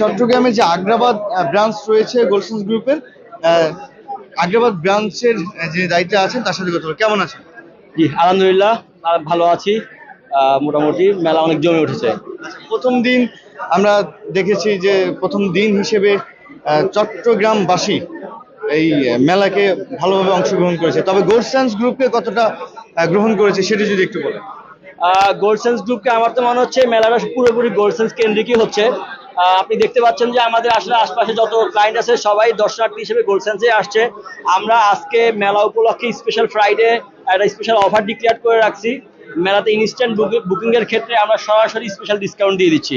চট্টগ্রামে যে আগ্রাবাদ ব্রাঞ্চ রয়েছে গোলসেন্স গ্রুপের আগ্রাবাদ ব্রাঞ্চের যে দায়িত্বে আছেন তার সাথে কথা। কেমন আছেন? জি আলহামদুলিল্লাহ ভালো আছি। মোটামুটি মেলা অনেক জমে উঠেছে। প্রথম দিন আমরা দেখেছি যে প্রথম দিন হিসেবে চট্টগ্রামবাসী এই মেলাকে ভালোভাবে অংশগ্রহণ করেছে। তবে গোলসেন্স গ্রুপকে কতটা গ্রহণ করেছে সেটা যদি একটু বলেন। গোলসেন্স গ্রুপকে আমার তো মনে হচ্ছে মেলাটা পুরোপুরি গোল্ডসেন্স কেন্দ্রিকই হচ্ছে। আপনি দেখতে পাচ্ছেন যে আমাদের আসলে আশপাশে যত ক্লায়েন্ট আছে, সবাই দর্শনার্থী হিসেবে গোল্ডসেন্সে আসছে। আমরা আজকে মেলা উপলক্ষে স্পেশাল ফ্রাইডে একটা স্পেশাল অফার ডিক্লেয়ার করে রাখছি। মেলাতে ইনস্ট্যান্ট বুকিং এর ক্ষেত্রে আমরা সরাসরি স্পেশাল ডিসকাউন্ট দিয়ে দিচ্ছি।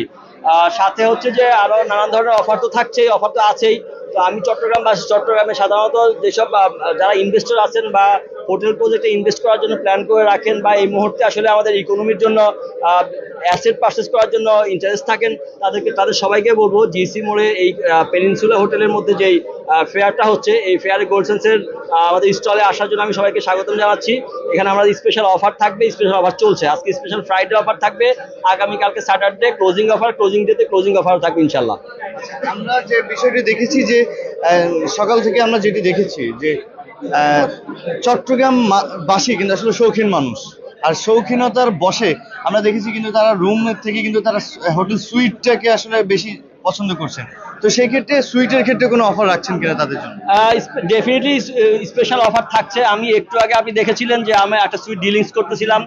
সাথে হচ্ছে যে আরও নানান ধরনের অফার তো থাকছেই অফার তো আছেই। তো আমি চট্টগ্রামবাসী চট্টগ্রামে সাধারণত যেসব যারা ইনভেস্টর আছেন বা হোটেল প্রজেক্টে ইনভেস্ট করার জন্য প্ল্যান করে রাখেন বা এই মুহূর্তে আসলে আমাদের ইকোনমির জন্য অ্যাসেট পারচেস করার জন্য ইন্টারেস্ট থাকেন, তাদেরকে, তাদের সবাইকে বলব জিসি মোড়ে এই পেনিনসুলা হোটেলের মধ্যে যেই ফেয়ারটা হচ্ছে, এই ফেয়ারে গোলসেন্সের আমাদের স্টলে আসার জন্য আমি সবাইকে স্বাগতম জানাচ্ছি। এখানে আমাদের স্পেশাল অফার থাকবে স্পেশাল অফার চলছে। আজকে স্পেশাল ফ্রাইডে অফার থাকবে, আগামীকালকে স্যাটারডে ক্লোজিং অফার ক্লোজিং ডেতে ক্লোজিং অফার থাকবে ইনশাল্লাহ আমরা যে বিষয়টি দেখেছি যে সকাল থেকে আমরা যেটি দেখেছি যে চট্টগ্রাম বাসী কিন্তু আসলে শৌখিন মানুষ। আর শৌখিনতার বসে আমরা দেখেছি কিন্তু তারা রুমের থেকে কিন্তু তারা হোটেল সুইটটাকে আসলে বেশি পছন্দ করছেন। তো সেই ক্ষেত্রে সুইটের ক্ষেত্রে কোনো অফার রাখছেন কিনা তাদের জন্য? ডেফিনেটলি স্পেশাল অফার থাকছে। আমি একটু আগে আপনি দেখেছিলেন যে আমি একটা সুইট ডিলিংস করতেছিলাম।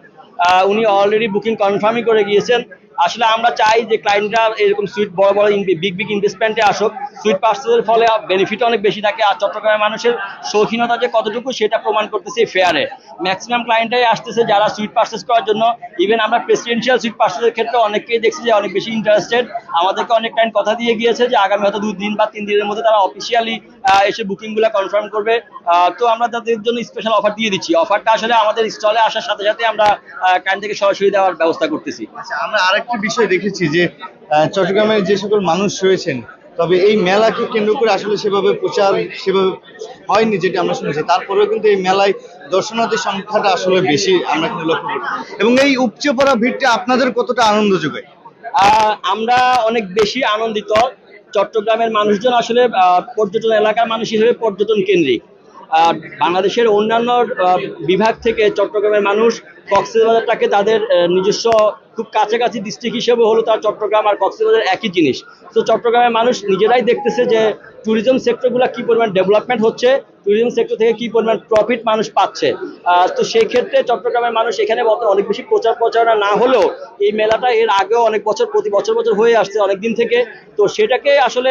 উনি অলরেডি বুকিং কনফার্মই করে গিয়েছেন। আসলে আমরা চাই যে ক্লায়েন্টরা এরকম সুইট বড় বড় বিগ বিগ ইনভেস্টমেন্টে আসুক। সুইট পার্সেলের ফলে বেনিফিট অনেক বেশি থাকে আর চট্টগ্রামের মানুষের শৌখিনতা যে কতটুকু সেটা প্রমাণ করতেছে ফেয়ারে ম্যাক্সিমাম ক্লায়েন্টরাই আসতেছে যারা সুইট পার্সেস করার জন্য। ইভেন আমরা প্রেসিডেন্সিয়াল সুইট পার্সেসের ক্ষেত্রে অনেককেই দেখছি যে অনেক বেশি ইন্টারেস্টেড আমাদেরকে অনেক টাইম কথা দিয়ে গিয়েছে যে আগামী হয়তো দুই দিন বা তিন দিনের মধ্যে তারা অফিসিয়ালি এসে বুকিংগুলো কনফার্ম করবে। তো আমরা তাদের জন্য স্পেশাল অফার দিয়ে দিচ্ছি। অফারটা আসলে আমাদের স্টলে আসার সাথে সাথে আমরা ক্লায়েন্ট থেকে সরাসরি দেওয়ার ব্যবস্থা করতেছি। আচ্ছা আমরা আরেকটি বিষয় দেখেছি যে চট্টগ্রামের যে সকল মানুষ রয়েছেন, তবে এই মেলাকে কেন্দ্র করে আসলে সেভাবে প্রচার সেভাবে হয়নি যেটা আমরা শুনেছি। তারপরেও কিন্তু এই মেলায় দর্শনার্থীর সংখ্যাটা আসলে বেশি, আমরা কিন্তু লক্ষ্য করি এবং এই উপচে পড়া ভিড়টা আপনাদের কতটা আনন্দ যোগায়? আমরা অনেক বেশি আনন্দিত। চট্টগ্রামের মানুষজন আসলে পর্যটন এলাকার মানুষ হিসেবে পর্যটন কেন্দ্রিক। বাংলাদেশের অন্যান্য বিভাগ থেকে চট্টগ্রামের মানুষ কক্সবাজারটাকে তাদের নিজস্ব খুব কাছাকাছি ডিস্ট্রিক্ট হিসেবে হলো তার চট্টগ্রাম আর কক্সবাজার একই জিনিস। তো চট্টগ্রামের মানুষ নিজেরাই দেখতেছে যে ট্যুরিজম সেক্টরগুলো কি পরিমাণ ডেভেলপমেন্ট হচ্ছে ট্যুরিজম সেক্টর থেকে কি পরিমাণ প্রফিট মানুষ পাচ্ছে। তো সেই ক্ষেত্রে চট্টগ্রামের মানুষ এখানে অনেক বেশি প্রচার প্রচারণা না হলেও এই মেলাটা এর আগেও অনেক বছর, প্রতি বছর বছর হয়ে আসছে অনেক দিন থেকে। তো সেটাকে আসলে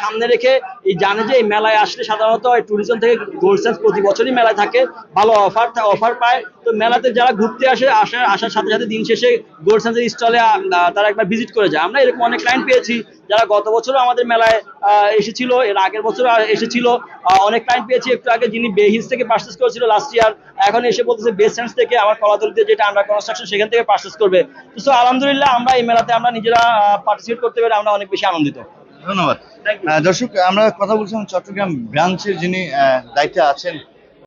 সামনে রেখে এই জানে যে এই মেলায় আসলে সাধারণত ট্যুরিজম থেকে গোল্ডসেন্স প্রতি বছরই মেলায় থাকে, ভালো অফার অফার পায়। তো মেলাতে যারা ঘুরতে আসে আসার আসার সাথে সাথে দিন শেষে গোল্ডসেন্সের স্টলে তারা একবার ভিজিট করে যায়। আমরা এরকম অনেক ক্লায়েন্ট পেয়েছি, যারা গত বছরও আমাদের মেলায় এসেছিল, এর আগের বছর এসেছিল। অনেক ক্লায়েন্ট পেয়েছি একটু আগে, যিনি বেহিস থেকে পার্চেস করেছিল লাস্ট ইয়ার এখন এসে বলতেছে বেস্ট সেন্স থেকে, আমার কলাতলিতে যেটা আন্ডার কনস্ট্রাকশন সেখান থেকে পার্চেস করবে। So, আলহামদুলিল্লাহ আমরা এই মেলাতে আমরা নিজেরা পার্টিসিপেট করতে পেরে আমরা অনেক বেশি আনন্দিত। ধন্যবাদ। দর্শক আমরা কথা বলছিলাম চট্টগ্রাম ব্রাঞ্চের যিনি আহ, দায়িত্বে আছেন